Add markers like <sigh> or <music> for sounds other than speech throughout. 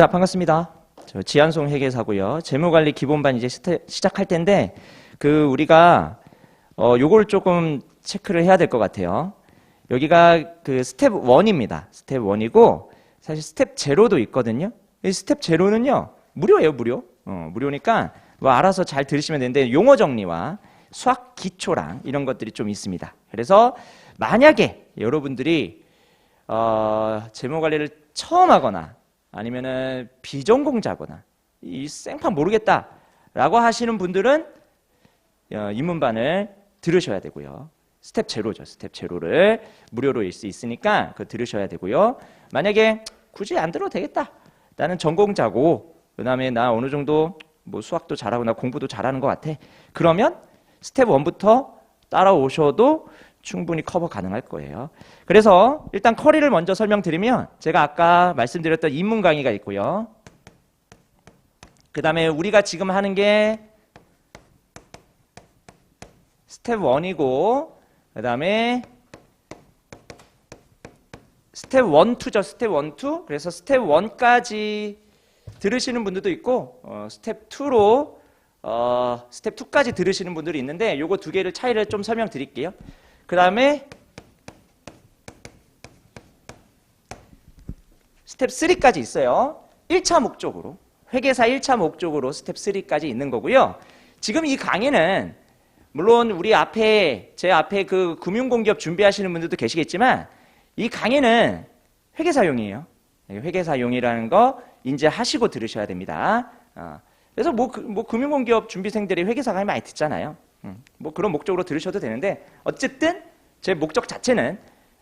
자, 반갑습니다. 저 지한송 회계사고요. 재무관리 기본반 이제 스테- 시작할 텐데 그 우리가 어 요걸 조금 체크를 해야 될 것 같아요. 여기가 그 스텝 1입니다. 스텝 1이고 사실 스텝 제로도 있거든요. 이 스텝 제로는요. 무료예요, 무료. 어, 무료니까 뭐 알아서 잘 들으시면 되는데 용어 정리와 수학 기초랑 이런 것들이 좀 있습니다. 그래서 만약에 여러분들이 어, 재무 관리를 처음 하거나 아니면은 비전공자거나 이 생판 모르겠다라고 하시는 분들은 어, 입문반을 들으셔야 되고요. 스텝 제로죠. 스텝 제로를 무료로 일 수 있으니까 그 들으셔야 되고요. 만약에 굳이 안 들어도 되겠다. 나는 전공자고 그다음에 나 어느 정도 뭐 수학도 잘하고 나 공부도 잘하는 것 같아. 그러면 스텝 1부터 따라오셔도 충분히 커버 가능할 거예요. 그래서 일단 커리를 먼저 설명드리면 제가 아까 말씀드렸던 입문 강의가 있고요. 그 다음에 우리가 지금 하는 게 스텝 1이고 그 다음에 스텝 1, 2죠. 스텝 1, 2. 그래서 스텝 1까지 들으시는 분들도 있고 어, 스텝 2로 어, 스텝 2까지 들으시는 분들이 있는데 요거 두 개를 차이를 좀 설명드릴게요. 그 다음에 스텝 3까지 있어요. 1차 목적으로 회계사 1차 목적으로 스텝 3까지 있는 거고요. 지금 이 강의는 물론 우리 앞에 제 앞에 그 금융공기업 준비하시는 분들도 계시겠지만 이 강의는 회계사용이에요. 회계사용이라는 거 인지하시고 들으셔야 됩니다. 어, 그래서 뭐, 그- 뭐 금융공기업 준비생들이 회계사 강의 많이 듣잖아요. 음, 뭐 그런 목적으로 들으셔도 되는데 어쨌든 제 목적 자체는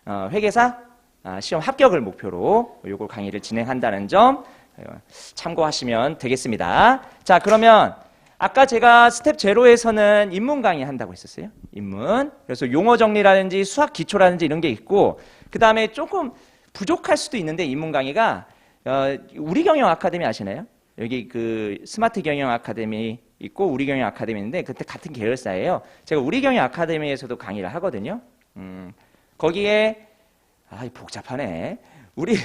어, 회계사 아, 시험 합격을 목표로 요걸 강의를 진행한다는 점 어, 참고하시면 되겠습니다. 자 그러면 아까 제가 스텝 제로에서는 인문 강의 한다고 했었어요. 인문. 그래서 용어 정리라든지 수학 기초라든지 이런 게 있고 그 다음에 조금 부족할 수도 있는데 인문 강의가 어, 우리 경영 아카데미 아시나요? 여기 그 스마트 경영 아카데미 있고 우리 경영 아카데미 있는데 그때 같은 계열사예요. 제가 우리 경영 아카데미에서도 강의를 하거든요. 음, 거기에 아, 이 복잡하네. 우리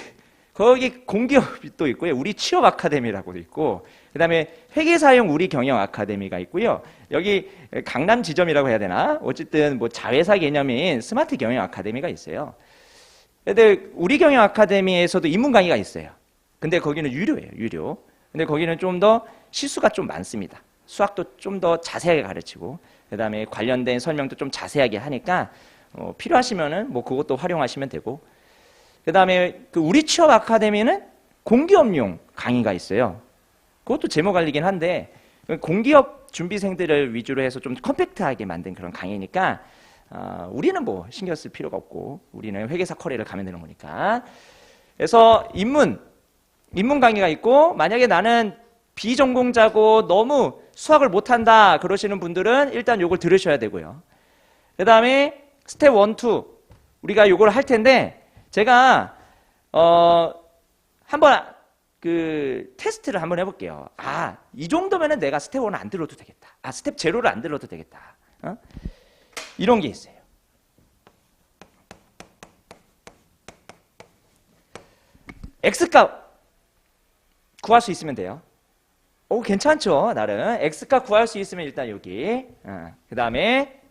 거기 공기업이 또 있고요. 우리 취업 아카데미라고도 있고, 그 다음에 회계사용 우리 경영 아카데미가 있고요. 여기 강남 지점이라고 해야 되나? 어쨌든 뭐 자회사 개념인 스마트 경영 아카데미가 있어요. 근데 우리 경영 아카데미에서도 입문 강의가 있어요. 근데 거기는 유료예요, 유료. 근데 거기는 좀 더 실수가 좀 많습니다. 수학도 좀 더 자세하게 가르치고, 그다음에 관련된 설명도 좀 자세하게 하니까 어, 필요하시면은 뭐 그것도 활용하시면 되고, 그다음에 그 우리 취업 아카데미는 공기업용 강의가 있어요. 그것도 제목 관리긴 한데 공기업 준비생들을 위주로 해서 좀 컴팩트하게 만든 그런 강의니까 어, 우리는 뭐 신경 쓸 필요가 없고 우리는 회계사 커리를 가면 되는 거니까. 그래서 입문 입문 강의가 있고 만약에 나는 비전공자고 너무 수학을 못한다 그러시는 분들은 일단 요걸 들으셔야 되고요. 그 다음에 스텝 1, 2 우리가 요걸 할 텐데 제가 어 한번 그 테스트를 한번 해볼게요. 아 이 정도면은 내가 스텝 1을 안 들어도 되겠다. 아 스텝 제로를 안 들어도 되겠다. 어? 이런 게 있어요. x값 구할 수 있으면 돼요. 오 괜찮죠 나름. X값 구할 수 있으면 일단 여기. 어, 그 다음에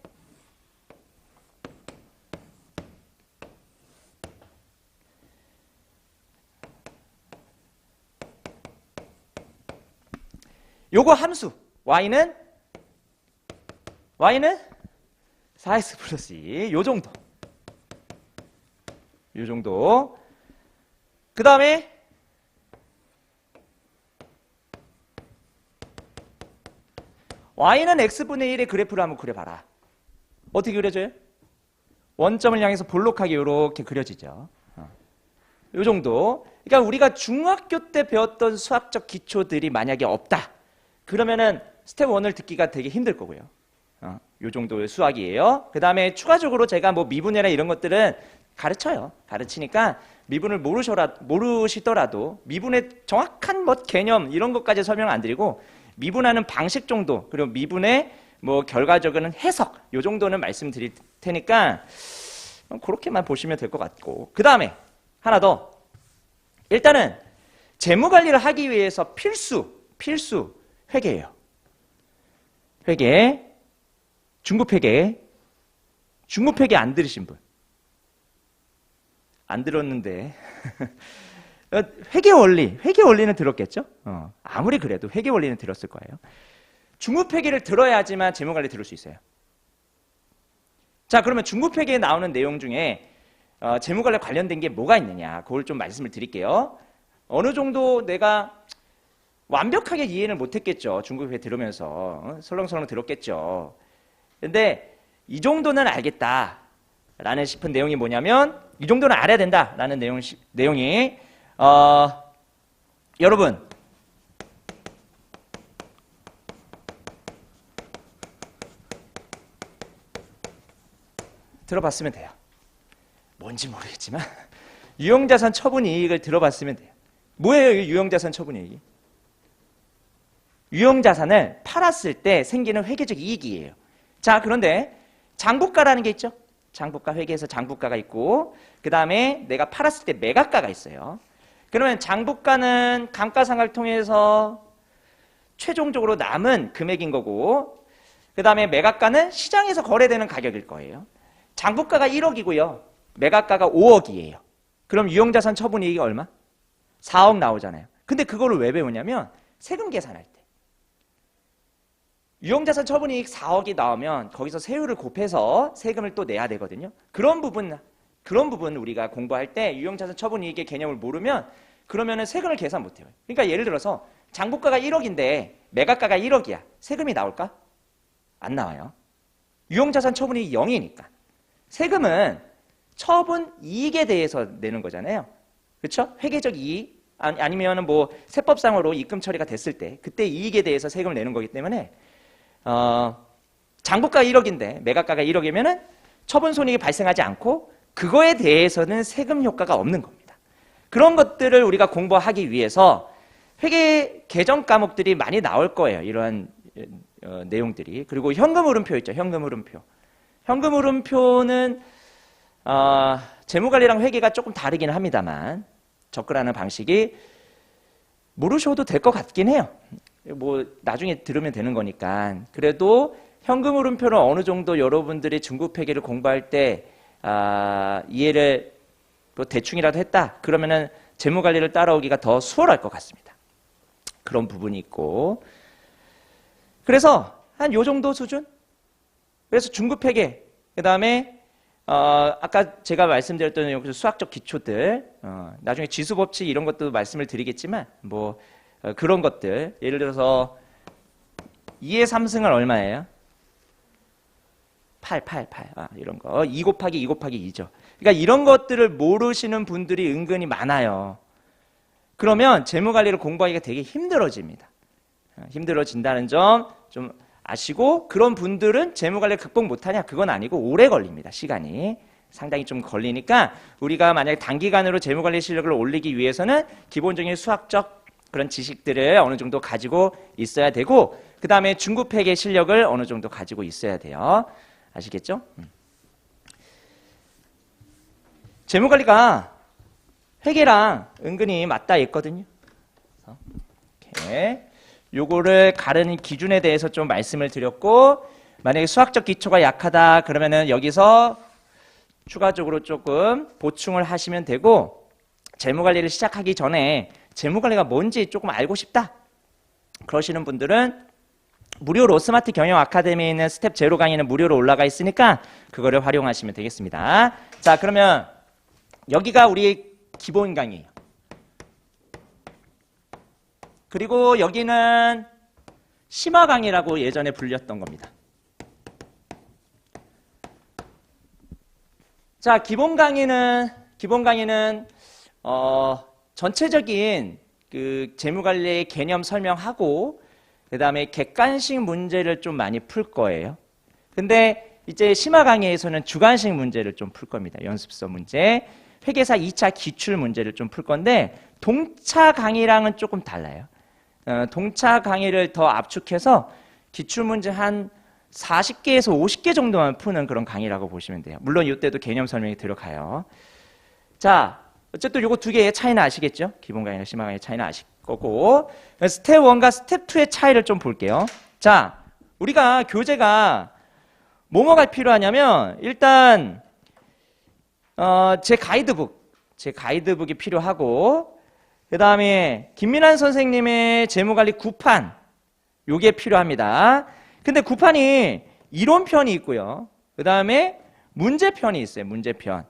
요거 함수. y는? y는? 4x 플러스 2, 요 정도. 요 정도. 그 다음에 y는 x분의 1의 그래프를 한번 그려봐라. 어떻게 그려져요? 원점을 향해서 볼록하게 이렇게 그려지죠. 어. 요 정도. 그러니까 우리가 중학교 때 배웠던 수학적 기초들이 만약에 없다. 그러면은 스텝 1을 듣기가 되게 힘들 거고요. 어, 요 정도의 수학이에요. 그 다음에 추가적으로 제가 뭐 미분이나 이런 것들은 가르쳐요. 가르치니까 미분을 모르셔라, 모르시더라도 미분의 정확한 뭐 개념 이런 것까지 설명 안 드리고 미분하는 방식 정도 그리고 미분의 뭐 결과적인 해석 요 정도는 말씀드릴 테니까 그렇게만 보시면 될 것 같고 그 다음에 하나 더 일단은 재무 관리를 하기 위해서 필수 필수 회계예요. 회계 중급 회계 중급 회계 안 들으신 분? 안 들었는데 어, <laughs> 회계 원리 회계 원리는 들었겠죠? 어, 아무리 그래도 회계 원리는 들었을 거예요. 중급 회계를 들어야지만 재무 관리 들을 수 있어요. 자 그러면 중급 회계에 나오는 내용 중에 어, 재무 관리 관련된 게 뭐가 있느냐 그걸 좀 말씀을 드릴게요. 어느 정도 내가 완벽하게 이해는 못했겠죠. 중국에 들으면서 어? 설렁설렁 들었겠죠. 근데 이 정도는 알겠다라는 싶은 내용이 뭐냐면 이 정도는 알아야 된다라는 내용 내용이 어, 여러분 들어봤으면 돼요. 뭔지 모르겠지만 <laughs> 유형자산 처분 이익을 들어봤으면 돼요. 뭐예요, 이 유형자산 처분 이익이? 유형자산을 팔았을 때 생기는 회계적 이익이에요. 자, 그런데 장부가라는 게 있죠. 장부가 회계에서 장부가가 있고 그 다음에 내가 팔았을 때 매각가가 있어요. 그러면 장부가는 감가상각을 통해서 최종적으로 남은 금액인 거고 그 다음에 매각가는 시장에서 거래되는 가격일 거예요. 장부가가 1억이고요. 매각가가 5억이에요. 그럼 유형자산 처분 이익이 얼마? 4억 나오잖아요. 근데 그거를 왜 배우냐면 세금 계산할 때. 유형자산 처분이익 4억이 나오면 거기서 세율을 곱해서 세금을 또 내야 되거든요. 그런 부분 그런 부분 우리가 공부할 때 유형자산 처분이익의 개념을 모르면 그러면은 세금을 계산 못 해요. 그러니까 예를 들어서 장부가가 1억인데 매각가가 1억이야. 세금이 나올까? 안 나와요. 유형자산 처분이익이 0이니까. 세금은 처분 이익에 대해서 내는 거잖아요. 그렇죠? 회계적 이익 아니면은 뭐 세법상으로 입금 처리가 됐을 때 그때 이익에 대해서 세금을 내는 거기 때문에 어, 장부가 1억인데 매각가가 1억이면은 처분 손익이 발생하지 않고 그거에 대해서는 세금 효과가 없는 겁니다. 그런 것들을 우리가 공부하기 위해서 회계 개정 과목들이 많이 나올 거예요. 이러한 어, 내용들이. 그리고 현금 흐름표 있죠. 현금 흐름표. 현금 흐름표는 어, 재무관리랑 회계가 조금 다르긴 합니다만 접근하는 방식이 모르셔도 될 것 같긴 해요. 뭐 나중에 들으면 되는 거니까 그래도 현금 흐름표는 어느 정도 여러분들이 중국 회계를 공부할 때 아, 이해를 뭐 대충이라도 했다 그러면은 재무 관리를 따라오기가 더 수월할 것 같습니다. 그런 부분이 있고 그래서 한 요 정도 수준 그래서 중국 회계 그 다음에 어, 아까 제가 말씀드렸던 여기서 수학적 기초들 어, 나중에 지수 법칙 이런 것도 말씀을 드리겠지만 뭐 어, 그런 것들 예를 들어서 2의 3승은 얼마예요? 8, 8, 8 아, 이런 거. 2 곱하기 2 곱하기 2죠. 그러니까 이런 것들을 모르시는 분들이 은근히 많아요. 그러면 재무관리를 공부하기가 되게 힘들어집니다. 어, 힘들어진다는 점 좀 아시고 그런 분들은 재무관리 극복 못하냐? 그건 아니고 오래 걸립니다. 시간이. 상당히 좀 걸리니까 우리가 만약에 단기간으로 재무관리 실력을 올리기 위해서는 기본적인 수학적 그런 지식들을 어느 정도 가지고 있어야 되고 그 다음에 중국 회계 실력을 어느 정도 가지고 있어야 돼요. 아시겠죠? 음. 재무관리가 회계랑 은근히 맞닿아 있거든요. 이렇게 요거를 가르는 기준에 대해서 좀 말씀을 드렸고 만약에 수학적 기초가 약하다 그러면은 여기서 추가적으로 조금 보충을 하시면 되고 재무관리를 시작하기 전에 재무관리가 뭔지 조금 알고 싶다. 그러시는 분들은 무료로 스마트 경영 아카데미에 있는 스텝 제로 강의는 무료로 올라가 있으니까 그거를 활용하시면 되겠습니다. 자, 그러면 여기가 우리 기본 강의예요. 그리고 여기는 심화 강의라고 예전에 불렸던 겁니다. 자, 기본 강의는 기본 강의는 어 전체적인 그 재무 관리의 개념 설명하고 그 다음에 객관식 문제를 좀 많이 풀 거예요. 근데 이제 심화 강의에서는 주관식 문제를 좀 풀 겁니다. 연습서 문제. 회계사 2차 기출 문제를 좀 풀 건데 동차 강의랑은 조금 달라요. 어, 동차 강의를 더 압축해서 기출 문제 한 40개에서 50개 정도만 푸는 그런 강의라고 보시면 돼요. 물론 이때도 개념 설명이 들어가요. 자, 어쨌든 요거 두 개의 차이는 아시겠죠? 기본 강의랑 심화 강의 차이는 아실 거고 스텝 1과 스텝 2의 차이를 좀 볼게요. 자, 우리가 교재가 뭐뭐가 필요하냐면 일단 어, 제 가이드북, 제 가이드북이 필요하고 그 다음에 김민환 선생님의 재무관리 구판 요게 필요합니다. 근데 구판이 이론편이 있고요. 그 다음에 문제편이 있어요. 문제편.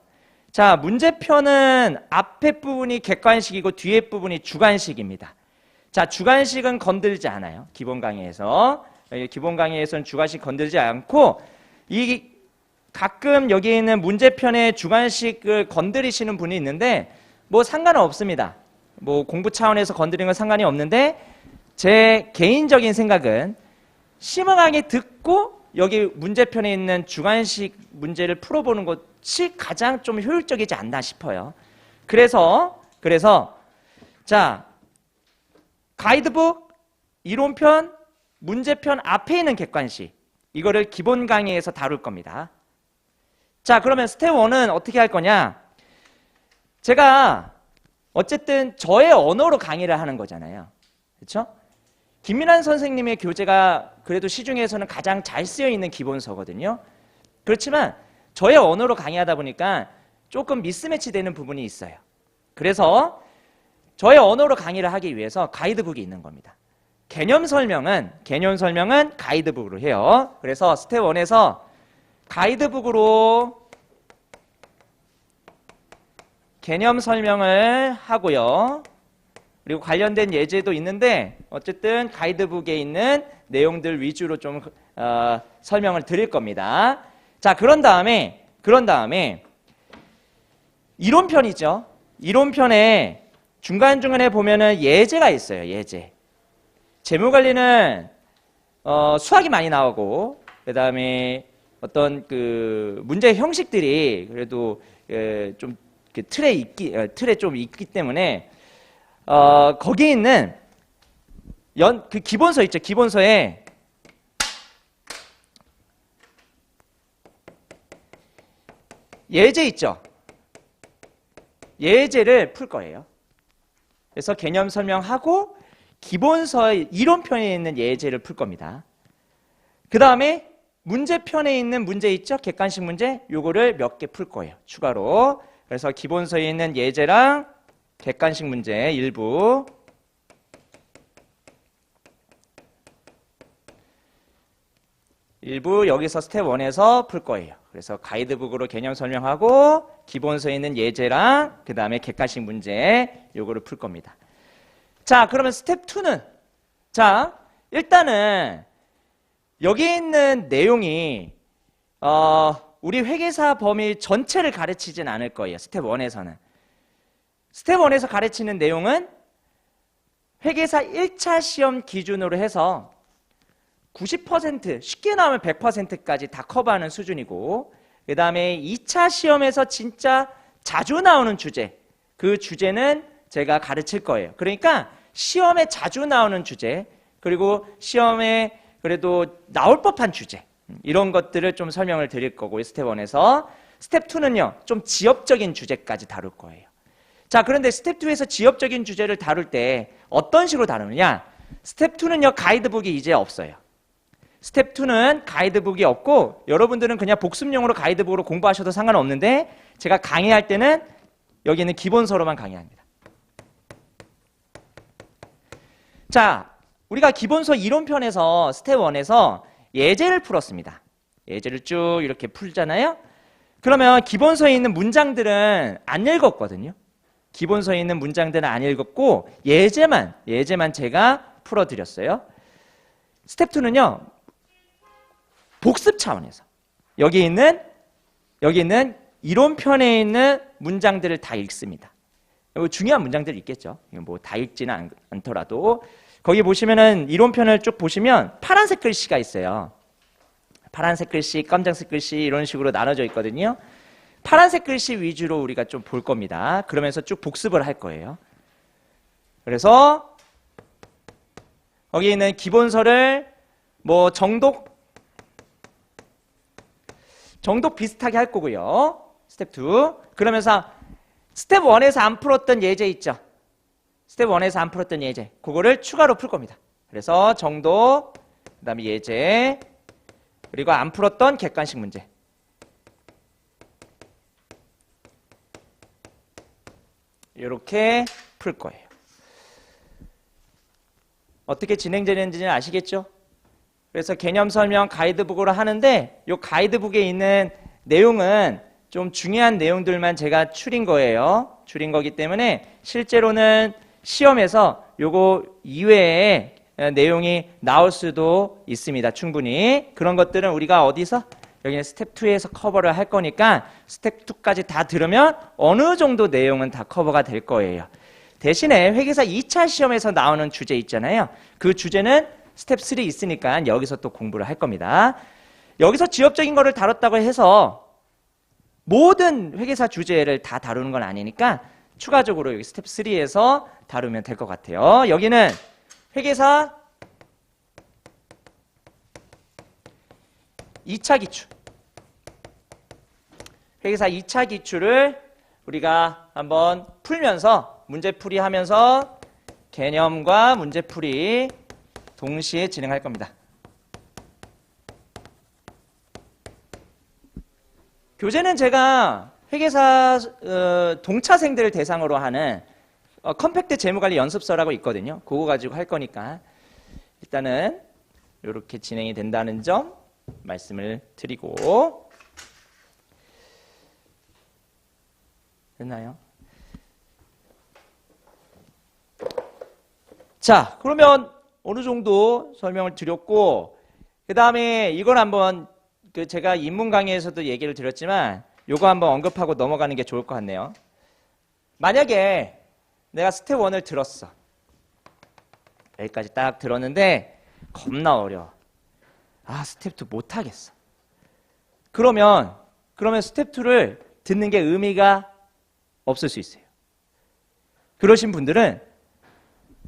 자, 문제편은 앞에 부분이 객관식이고 뒤에 부분이 주관식입니다. 자, 주관식은 건들지 않아요. 기본 강의에서. 여기 기본 강의에서는 주관식 건들지 않고 이 가끔 여기 있는 문제편의 주관식을 건드리시는 분이 있는데 뭐 상관은 없습니다. 뭐 공부 차원에서 건드리는 건 상관이 없는데 제 개인적인 생각은 심화 강의 듣고 여기 문제편에 있는 주관식 문제를 풀어보는 것 이 가장 좀 효율적이지 않나 싶어요. 그래서 그래서 자 가이드북 이론편 문제편 앞에 있는 객관식 이거를 기본 강의에서 다룰 겁니다. 자 그러면 스텝 1은 어떻게 할 거냐? 제가 어쨌든 저의 언어로 강의를 하는 거잖아요. 그렇죠? 김민환 선생님의 교재가 그래도 시중에서는 가장 잘 쓰여 있는 기본서거든요. 그렇지만 저의 언어로 강의하다 보니까 조금 미스매치 되는 부분이 있어요. 그래서 저의 언어로 강의를 하기 위해서 가이드북이 있는 겁니다. 개념 설명은 개념 설명은 가이드북으로 해요. 그래서 스텝 1에서 가이드북으로 개념 설명을 하고요. 그리고 관련된 예제도 있는데 어쨌든 가이드북에 있는 내용들 위주로 좀 어, 설명을 드릴 겁니다. 자, 그런 다음에 그런 다음에 이론편 이죠. 이론편에 중간중간에 보면은 예제가 있어요. 예제. 재무관리는 어, 수학이 많이 나오고 그 다음에 어떤 그 문제 형식들이 그래도 에, 좀그 틀에 있기 어, 틀에 좀 있기 때문에 어, 거기에 있는 연, 그 기본서 있죠. 기본서에 예제 있죠. 예제를 풀 거예요. 그래서 개념 설명하고 기본서의 이론편에 있는 예제를 풀 겁니다. 그 다음에 문제편에 있는 문제 있죠? 객관식 문제. 요거를 몇 개 풀 거예요. 추가로. 그래서 기본서에 있는 예제랑 객관식 문제 일부 일부 여기서 스텝 1에서 풀 거예요. 그래서 가이드북으로 개념 설명하고 기본서에 있는 예제랑 그 다음에 객관식 문제 요거를 풀 겁니다. 자 그러면 스텝 2는 자 일단은 여기 있는 내용이 어, 우리 회계사 범위 전체를 가르치진 않을 거예요. 스텝 1에서는. 스텝 1에서 가르치는 내용은 회계사 1차 시험 기준으로 해서 90% 쉽게 나오면 100%까지 다 커버하는 수준이고 그 다음에 2차 시험에서 진짜 자주 나오는 주제 그 주제는 제가 가르칠 거예요. 그러니까 시험에 자주 나오는 주제 그리고 시험에 그래도 나올 법한 주제 이런 것들을 좀 설명을 드릴 거고 스텝 1에서 스텝 2는요 좀 지엽적인 주제까지 다룰 거예요. 자 그런데 스텝 2에서 지엽적인 주제를 다룰 때 어떤 식으로 다루느냐 스텝 2는요 가이드북이 이제 없어요. 스텝 2는 가이드북이 없고 여러분들은 그냥 복습용으로 가이드북으로 공부하셔도 상관없는데 제가 강의할 때는 여기는 기본서로만 강의합니다. 자, 우리가 기본서 이론편에서 스텝 1에서 예제를 풀었습니다. 예제를 쭉 이렇게 풀잖아요. 그러면 기본서에 있는 문장들은 안 읽었거든요. 기본서에 있는 문장들은 안 읽었고 예제만 예제만 제가 풀어드렸어요. 스텝 2는요 복습 차원에서 여기 있는 여기 있는 이론편에 있는 문장들을 다 읽습니다. 중요한 문장들이 있겠죠. 뭐 다 읽지는 않, 않더라도 거기 보시면은 이론편을 쭉 보시면 파란색 글씨가 있어요. 파란색 글씨, 깜장색 글씨 이런 식으로 나눠져 있거든요. 파란색 글씨 위주로 우리가 좀 볼 겁니다. 그러면서 쭉 복습을 할 거예요. 그래서 거기 있는 기본서를 뭐 정독 정독 비슷하게 할 거고요. 스텝 2. 그러면서 스텝 1에서 안 풀었던 예제 있죠? 스텝 1에서 안 풀었던 예제. 그거를 추가로 풀 겁니다. 그래서 정도, 그 다음에 예제, 그리고 안 풀었던 객관식 문제. 이렇게 풀 거예요. 어떻게 진행되는지는 아시겠죠? 그래서 개념 설명 가이드북으로 하는데 이 가이드북에 있는 내용은 좀 중요한 내용들만 제가 추린 거예요. 추린 거기 때문에 실제로는 시험에서 요거 이외에 내용이 나올 수도 있습니다. 충분히. 그런 것들은 우리가 어디서? 여기는 스텝 2에서 커버를 할 거니까 스텝 2까지 다 들으면 어느 정도 내용은 다 커버가 될 거예요. 대신에 회계사 2차 시험에서 나오는 주제 있잖아요. 그 주제는 스텝 3 있으니까 여기서 또 공부를 할 겁니다. 여기서 지엽적인 거를 다뤘다고 해서 모든 회계사 주제를 다 다루는 건 아니니까 추가적으로 여기 스텝 3에서 다루면 될 것 같아요. 여기는 회계사 2차 기출. 회계사 2차 기출을 우리가 한번 풀면서 문제풀이 하면서 개념과 문제풀이 동시에 진행할 겁니다. 교재는 제가 회계사 어, 동차생들을 대상으로 하는 어, 컴팩트 재무관리 연습서라고 있거든요. 그거 가지고 할 거니까 일단은 이렇게 진행이 된다는 점 말씀을 드리고 됐나요? 자, 그러면 어느 정도 설명을 드렸고 그 다음에 이걸 한번 그 제가 인문 강의에서도 얘기를 드렸지만 요거 한번 언급하고 넘어가는 게 좋을 것 같네요. 만약에 내가 스텝 1을 들었어. 여기까지 딱 들었는데 겁나 어려워. 아, 스텝 2 못 하겠어. 그러면 그러면 스텝 2를 듣는 게 의미가 없을 수 있어요. 그러신 분들은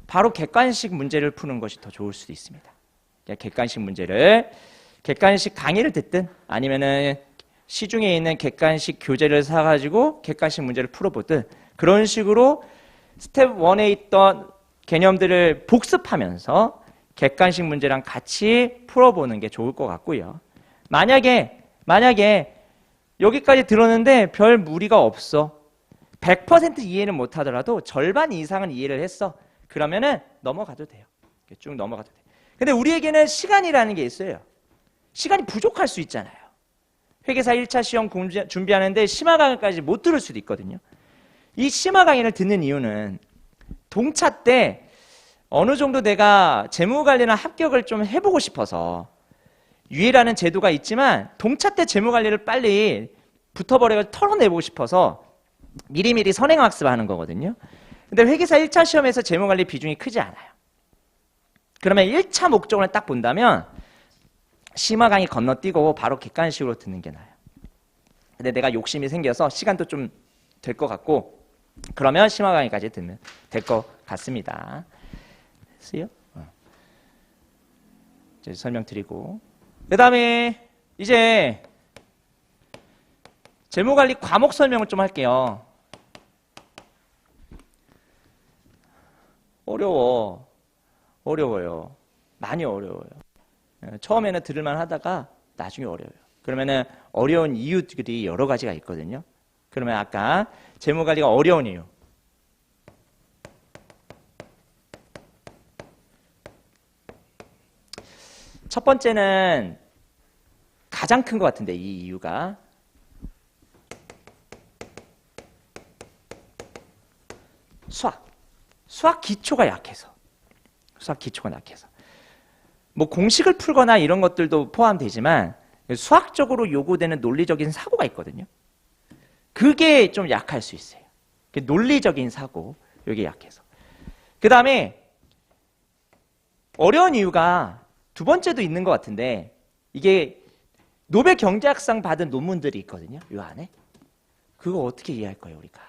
바로 객관식 문제를 푸는 것이 더 좋을 수도 있습니다. 그러니까 객관식 문제를 객관식 강의를 듣든 아니면은 시중에 있는 객관식 교재를 사가지고 객관식 문제를 풀어보든 그런 식으로 스텝 1에 있던 개념들을 복습하면서 객관식 문제랑 같이 풀어보는 게 좋을 것 같고요. 만약에 만약에 여기까지 들었는데 별 무리가 없어. 100% 이해는 못하더라도 절반 이상은 이해를 했어. 그러면은 넘어가도 돼요. 쭉 넘어가도 돼. 근데 우리에게는 시간이라는 게 있어요. 시간이 부족할 수 있잖아요. 회계사 1차 시험 준비하는데 심화 강의까지 못 들을 수도 있거든요. 이 심화 강의를 듣는 이유는 동차 때 어느 정도 내가 재무 관리나 합격을 좀 해보고 싶어서 유예라는 제도가 있지만 동차 때 재무 관리를 빨리 붙어버려 털어내고 싶어서 미리미리 선행학습하는 거거든요. 근데 회계사 1차 시험에서 재무 관리 비중이 크지 않아요. 그러면 1차 목적을 딱 본다면 심화 강의 건너뛰고 바로 객관식으로 듣는 게 나아요. 근데 내가 욕심이 생겨서 시간도 좀 될 것 같고 그러면 심화 강의까지 듣면 될 것 같습니다. 됐어요? 어. 이제 설명드리고 그 다음에 이제 재무관리 과목 설명을 좀 할게요. 어려워. 어려워요. 많이 어려워요. 예, 처음에는 들을만 하다가 나중에 어려워요. 그러면은 어려운 이유들이 여러 가지가 있거든요. 그러면 아까 재무관리가 어려운 이유. 첫 번째는 가장 큰 것 같은데 이 이유가 수학. 수학 기초가 약해서. 수학 기초가 약해서. 뭐 공식을 풀거나 이런 것들도 포함되지만 수학적으로 요구되는 논리적인 사고가 있거든요. 그게 좀 약할 수 있어요. 그 논리적인 사고, 이게 약해서. 그 다음에 어려운 이유가 두 번째도 있는 것 같은데 이게 노벨 경제학상 받은 논문들이 있거든요. 요 안에. 그거 어떻게 이해할 거예요, 우리가?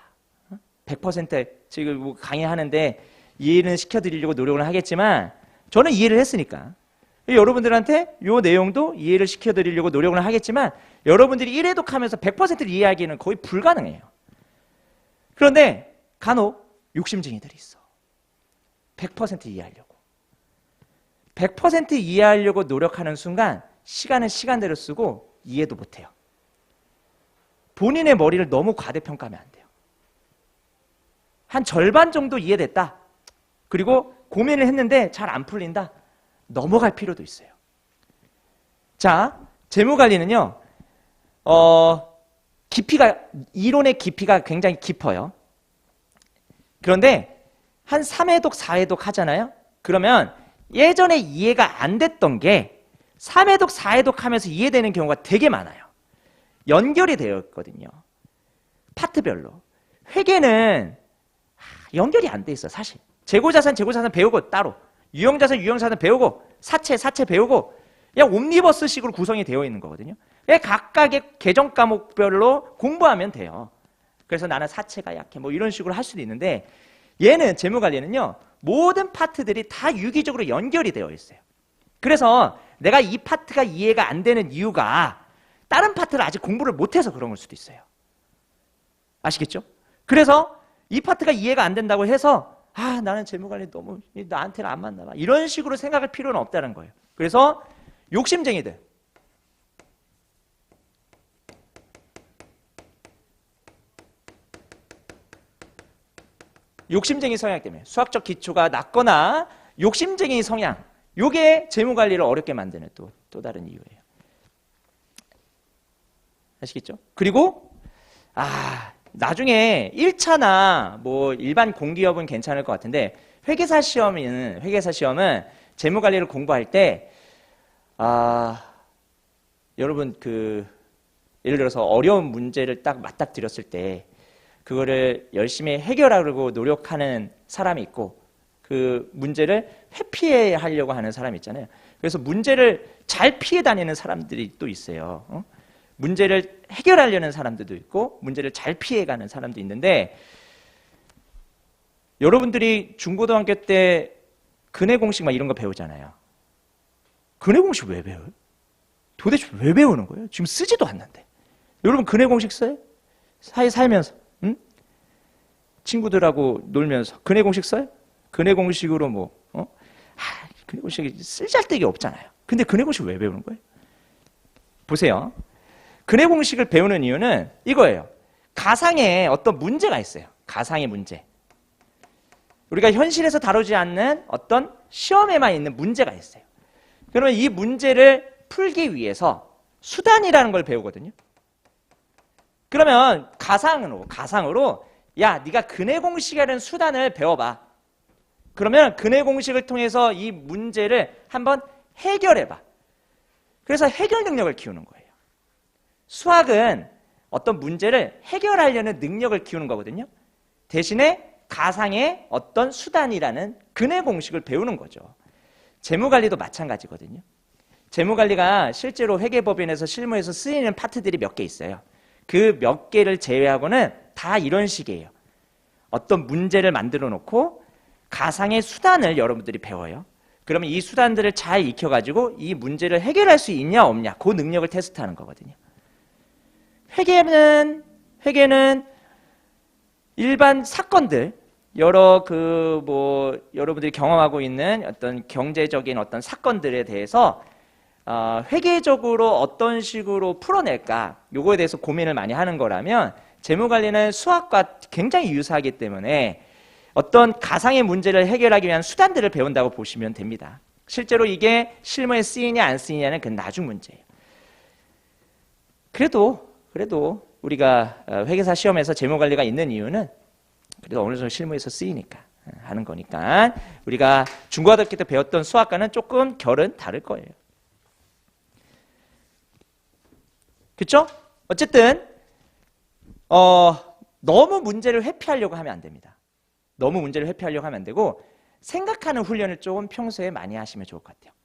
어? 100% 지금 뭐 강의하는데 이해는 시켜드리려고 노력을 하겠지만 저는 이해를 했으니까 여러분들한테 요 내용도 이해를 시켜드리려고 노력을 하겠지만 여러분들이 1회독 하면서 100%를 이해하기는 거의 불가능해요. 그런데 간혹 욕심쟁이들이 있어. 100% 이해하려고. 100% 이해하려고 노력하는 순간 시간은 시간대로 쓰고 이해도 못해요. 본인의 머리를 너무 과대평가하면 안 돼요. 한 절반 정도 이해됐다. 그리고 고민을 했는데 잘 안 풀린다. 넘어갈 필요도 있어요. 자, 재무 관리는요, 어, 깊이가, 이론의 깊이가 굉장히 깊어요. 그런데 한 3회독, 4회독 하잖아요? 그러면 예전에 이해가 안 됐던 게 3회독, 4회독 하면서 이해되는 경우가 되게 많아요. 연결이 되어 있거든요. 파트별로. 회계는 연결이 안 돼 있어, 사실. 재고자산, 재고자산 배우고 따로. 유형자산, 유형자산 배우고, 사채, 사채 배우고, 그냥 옴니버스식으로 구성이 되어 있는 거거든요. 각각의 계정 과목별로 공부하면 돼요. 그래서 나는 사채가 약해. 뭐 이런 식으로 할 수도 있는데, 얘는 재무관리는요, 모든 파트들이 다 유기적으로 연결이 되어 있어요. 그래서 내가 이 파트가 이해가 안 되는 이유가 다른 파트를 아직 공부를 못해서 그런 걸 수도 있어요. 아시겠죠? 그래서 이 파트가 이해가 안 된다고 해서 아 나는 재무관리 너무 나한테는 안 맞나 봐 이런 식으로 생각할 필요는 없다는 거예요. 그래서 욕심쟁이들 욕심쟁이 성향 때문에 수학적 기초가 낮거나 욕심쟁이 성향 요게 재무관리를 어렵게 만드는 또, 또 다른 이유예요. 아시겠죠? 그리고 아 나중에 1차나 뭐 일반 공기업은 괜찮을 것 같은데 회계사 시험은 회계사 시험은 재무 관리를 공부할 때 아, 여러분 그 예를 들어서 어려운 문제를 딱 맞닥뜨렸을 때 그거를 열심히 해결하려고 노력하는 사람이 있고 그 문제를 회피해 하려고 하는 사람이 있잖아요. 그래서 문제를 잘 피해 다니는 사람들이 또 있어요. 어? 문제를 해결하려는 사람들도 있고 문제를 잘 피해가는 사람도 있는데 여러분들이 중고등학교 때 근해 공식 막 이런 거 배우잖아요. 근해 공식 왜 배워요? 도대체 왜 배우는 거예요? 지금 쓰지도 않는데. 여러분 근해 공식 써요? 사이 살면서, 응? 친구들하고 놀면서 근해 공식 써요? 근해 공식으로 뭐, 어? 하, 근해 공식이 쓸잘데기 없잖아요. 근데 근해 공식 왜 배우는 거예요? 보세요. 근해 공식을 배우는 이유는 이거예요. 가상에 어떤 문제가 있어요. 가상의 문제. 우리가 현실에서 다루지 않는 어떤 시험에만 있는 문제가 있어요. 그러면 이 문제를 풀기 위해서 수단이라는 걸 배우거든요. 그러면 가상으로 가상으로 야, 네가 근해 공식이라는 수단을 배워봐. 그러면 근해 공식을 통해서 이 문제를 한번 해결해봐. 그래서 해결 능력을 키우는 거예요. 수학은 어떤 문제를 해결하려는 능력을 키우는 거거든요. 대신에 가상의 어떤 수단이라는 근해 공식을 배우는 거죠. 재무관리도 마찬가지거든요. 재무관리가 실제로 회계법인에서 실무에서 쓰이는 파트들이 몇 개 있어요. 그 몇 개를 제외하고는 다 이런 식이에요. 어떤 문제를 만들어 놓고 가상의 수단을 여러분들이 배워요. 그러면 이 수단들을 잘 익혀가지고 이 문제를 해결할 수 있냐 없냐 그 능력을 테스트하는 거거든요. 회계는 회계는 일반 사건들 여러 그 뭐 여러분들이 경험하고 있는 어떤 경제적인 어떤 사건들에 대해서 어, 회계적으로 어떤 식으로 풀어낼까 요거에 대해서 고민을 많이 하는 거라면 재무관리는 수학과 굉장히 유사하기 때문에 어떤 가상의 문제를 해결하기 위한 수단들을 배운다고 보시면 됩니다. 실제로 이게 실무에 쓰이냐 안 쓰이냐는 그 나중 문제예요. 그래도 그래도 우리가 어, 회계사 시험에서 재무 관리가 있는 이유는 그래도 어느 정도 실무에서 쓰이니까 어, 하는 거니까 우리가 중고등학교 때 배웠던 수학과는 조금 결은 다를 거예요. 그렇죠? 어쨌든 어, 너무 문제를 회피하려고 하면 안 됩니다. 너무 문제를 회피하려고 하면 안 되고 생각하는 훈련을 조금 평소에 많이 하시면 좋을 것 같아요.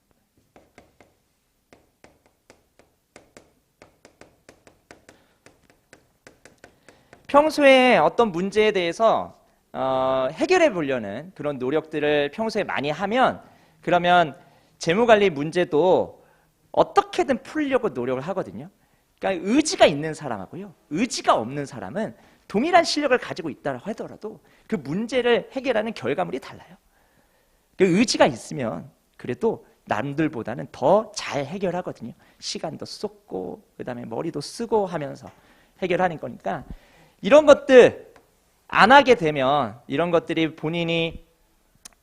평소에 어떤 문제에 대해서 어, 해결해 보려는 그런 노력들을 평소에 많이 하면 그러면 재무관리 문제도 어떻게든 풀려고 노력을 하거든요. 그러니까 의지가 있는 사람하고요. 의지가 없는 사람은 동일한 실력을 가지고 있다 하더라도 그 문제를 해결하는 결과물이 달라요. 그 의지가 있으면 그래도 남들보다는 더 잘 해결하거든요. 시간도 쏟고 그다음에 머리도 쓰고 하면서 해결하는 거니까 이런 것들 안 하게 되면 이런 것들이 본인이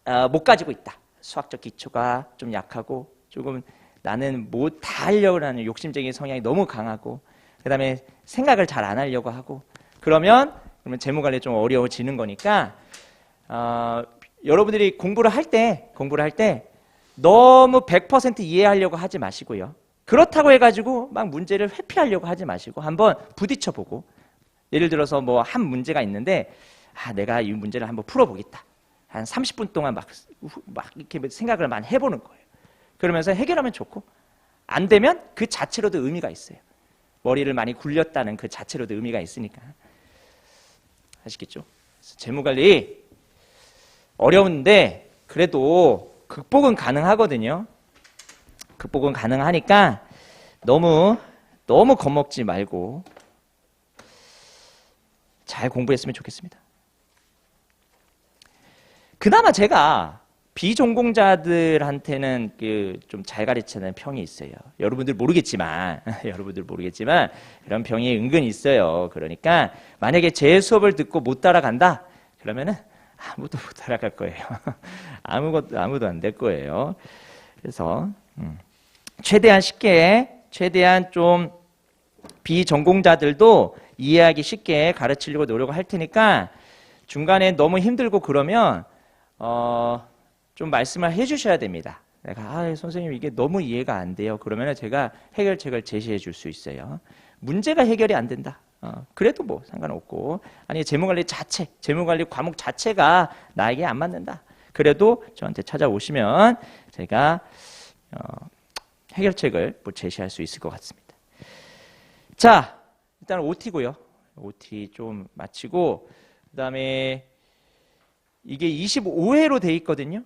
어, 못 가지고 있다. 수학적 기초가 좀 약하고 조금 나는 뭐 다 하려고 하는 욕심적인 성향이 너무 강하고 그다음에 생각을 잘 안 하려고 하고 그러면 그러면 재무 관리 좀 어려워지는 거니까 어, 여러분들이 공부를 할 때 공부를 할 때 너무 100% 이해하려고 하지 마시고요. 그렇다고 해가지고 막 문제를 회피하려고 하지 마시고 한번 부딪혀 보고 예를 들어서 뭐 한 문제가 있는데 아 내가 이 문제를 한번 풀어보겠다. 한 30분 동안 막, 후- 막 이렇게 생각을 많이 해보는 거예요. 그러면서 해결하면 좋고 안 되면 그 자체로도 의미가 있어요. 머리를 많이 굴렸다는 그 자체로도 의미가 있으니까 아시겠죠? 그래서 재무 관리 어려운데 그래도 극복은 가능하거든요. 극복은 가능하니까 너무 너무 겁먹지 말고 잘 공부했으면 좋겠습니다. 그나마 제가 비전공자들한테는 그 좀 잘 가르치는 평이 있어요. 여러분들 모르겠지만 <laughs> 여러분들 모르겠지만 그런 평이 은근 있어요. 그러니까 만약에 제 수업을 듣고 못 따라간다 그러면은 아무도 못 따라갈 거예요. <laughs> 아무것도 아무도 안 될 거예요. 그래서 음, 최대한 쉽게 최대한 좀 비전공자들도 이해하기 쉽게 가르치려고 노력을 할 테니까 중간에 너무 힘들고 그러면 어, 좀 말씀을 해주셔야 됩니다. 내가 아, 선생님 이게 너무 이해가 안 돼요. 그러면 제가 해결책을 제시해 줄 수 있어요. 문제가 해결이 안 된다. 어, 그래도 뭐 상관없고 아니 재무관리 자체, 재무관리 과목 자체가 나에게 안 맞는다. 그래도 저한테 찾아오시면 제가 어, 해결책을 뭐 제시할 수 있을 것 같습니다. 자, 일단 OT고요. OT 좀 마치고 그 다음에 이게 25회로 돼 있거든요.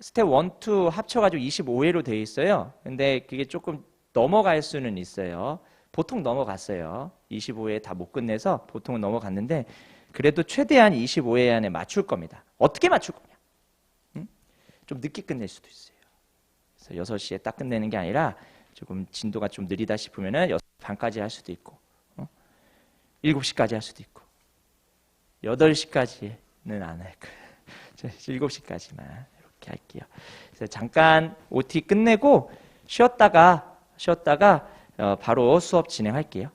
스텝 1, 2 합쳐가지고 25회로 돼 있어요. 근데 그게 조금 넘어갈 수는 있어요. 보통 넘어갔어요. 25회 다 못 끝내서 보통은 넘어갔는데 그래도 최대한 25회 안에 맞출 겁니다. 어떻게 맞출 거냐? 응? 좀 늦게 끝낼 수도 있어요. 그래서 6시에 딱 끝내는 게 아니라 조금 진도가 좀 느리다 싶으면은 6시 반까지 할 수도 있고 어? 7시까지 할 수도 있고 8시까지는 안 할 거예요. <laughs> 7시까지만 이렇게 할게요. 그래서 잠깐 OT 끝내고 쉬었다가 쉬었다가 어, 바로 수업 진행할게요.